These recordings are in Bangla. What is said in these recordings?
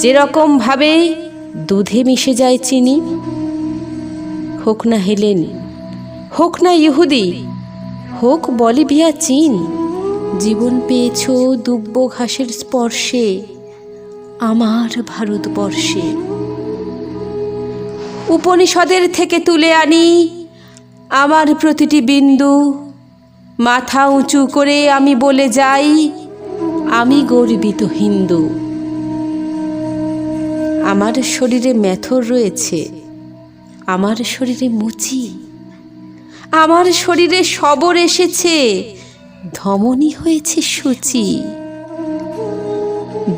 যেরকম ভাবে দুধে মিশে যায় চিনি, হোক না হেলেন, হোক না ইহুদি, হোক বলিভিয়া, চীন, জীবন পেয়েছ দুব্য ঘাসের স্পর্শে, আমার ভারতবর্ষে। উপনিষদের থেকে তুলে আনি আমার প্রতিটি বিন্দু, মাথা উঁচু করে আমি বলে যাই, আমি গর্বিত হিন্দু। আমার শরীরে মেথর রয়েছে। আমার শরীরে মুচি। আমার শরীরে সবর এসেছে। ধমনী হয়েছে সূচি।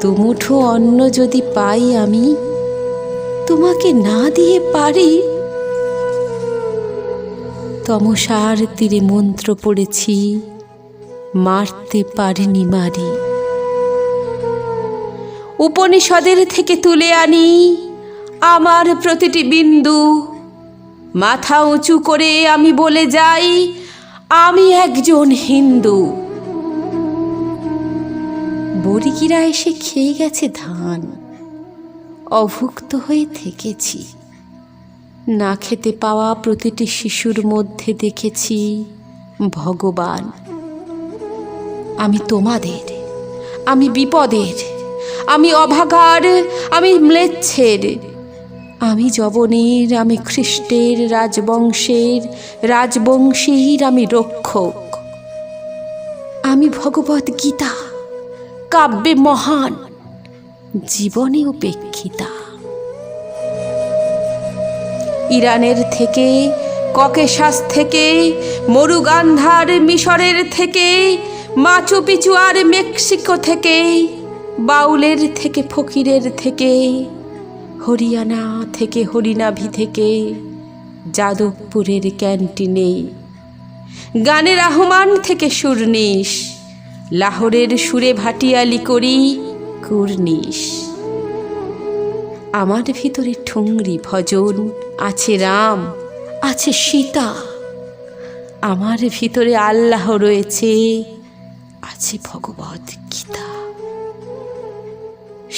দুমুঠো অন্ন যদি পাই আমি, তোমাকে না দিয়ে পারি। তমসার তীরে মন্ত্র পড়েছি, মারতে পারিনি মারি। উপনিষদের থেকে তুলে আনি আমার প্রতিটি বিন্দু। মাথা উঁচু করে আমি বলে যাই, আমি একজন হিন্দু। বরিকিরা এসে খেয়ে গেছে ধান। অভুক্ত হয়ে থেকেছি। না খেতে পাওয়া প্রতিটি শিশুর মধ্যে দেখেছি ভগবান। আমি তোমাদের, আমি বিপদের। আমি অভাগার, আমি ম্লেচ্ছের। আমি জবনের আমি খ্রিস্টের রাজবংশের, রাজবংশীর আমি রক্ষক। আমি ভগবত গীতা, কাব্যে মহান, জীবনে উপেক্ষিতা। ইরানের থেকে, ককেশাস থেকে, মরুগান্ধার মিশরের থেকে মাচু পিচু আর মেক্সিকো থেকে বাউলের থেকে ফকিরের থেকে, হরিয়ানা থেকে হরিনাভি থেকে, যাদবপুরের ক্যান্টিনে। গানের আহমান থেকে সুরনিশ লাহোরের সুরে ভাটিয়ালি করি কুর্নিশ আমার ভিতরে ঠুংরি ভজন, আছে রাম, আছে সীতা। আমার ভিতরে আল্লাহ রয়েছে, আছে ভগবত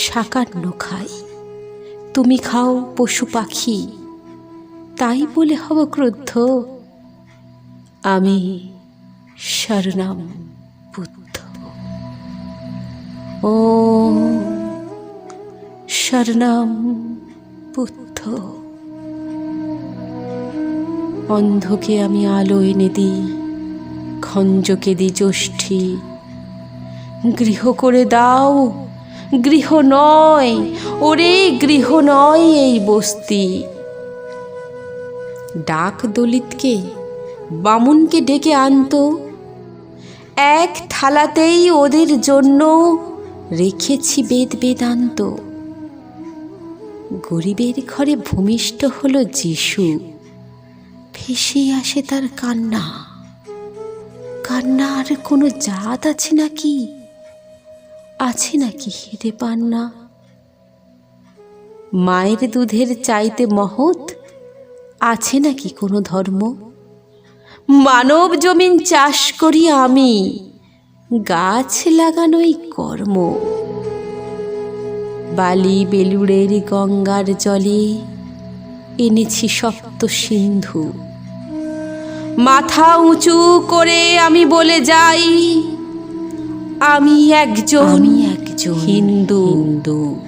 সাকান্ন খাই। তুমি খাও পশু পাখি, তাই বলে হব ক্রুদ্ধ। আমি শরণাম বুদ্ধ। ও শরণাম বুদ্ধ। অন্ধকে আমি আলো এনে দিই খঞ্জকে দিই জ্যোষ্ঠী গৃহ করে দাও গৃহ নয়, ওরে গৃহ নয় এই বস্তি। ডাক দলিতকে, বামুনকে ডেকে আনতো। এক থালাতেই ওদের জন্য রেখেছি বেদ বেদান্ত। গরিবের ঘরে ভূমিষ্ঠ হল যিশু, ভেসে আসে তার কান্না। কান্নার কোনো জাত আছে নাকি? আছে নাকি হেরে পান না মায়ের দুধের চাইতে মহৎ আছে নাকি কোনো ধর্ম? মানব জমিন চাষ করি আমি, গাছ লাগানোই কর্ম। বালি বেলুড়ের গঙ্গার জলে এনেছি সপ্ত সিন্ধু। মাথা উঁচু করে আমি বলে যাই আমি একজন হিন্দু। হিন্দু।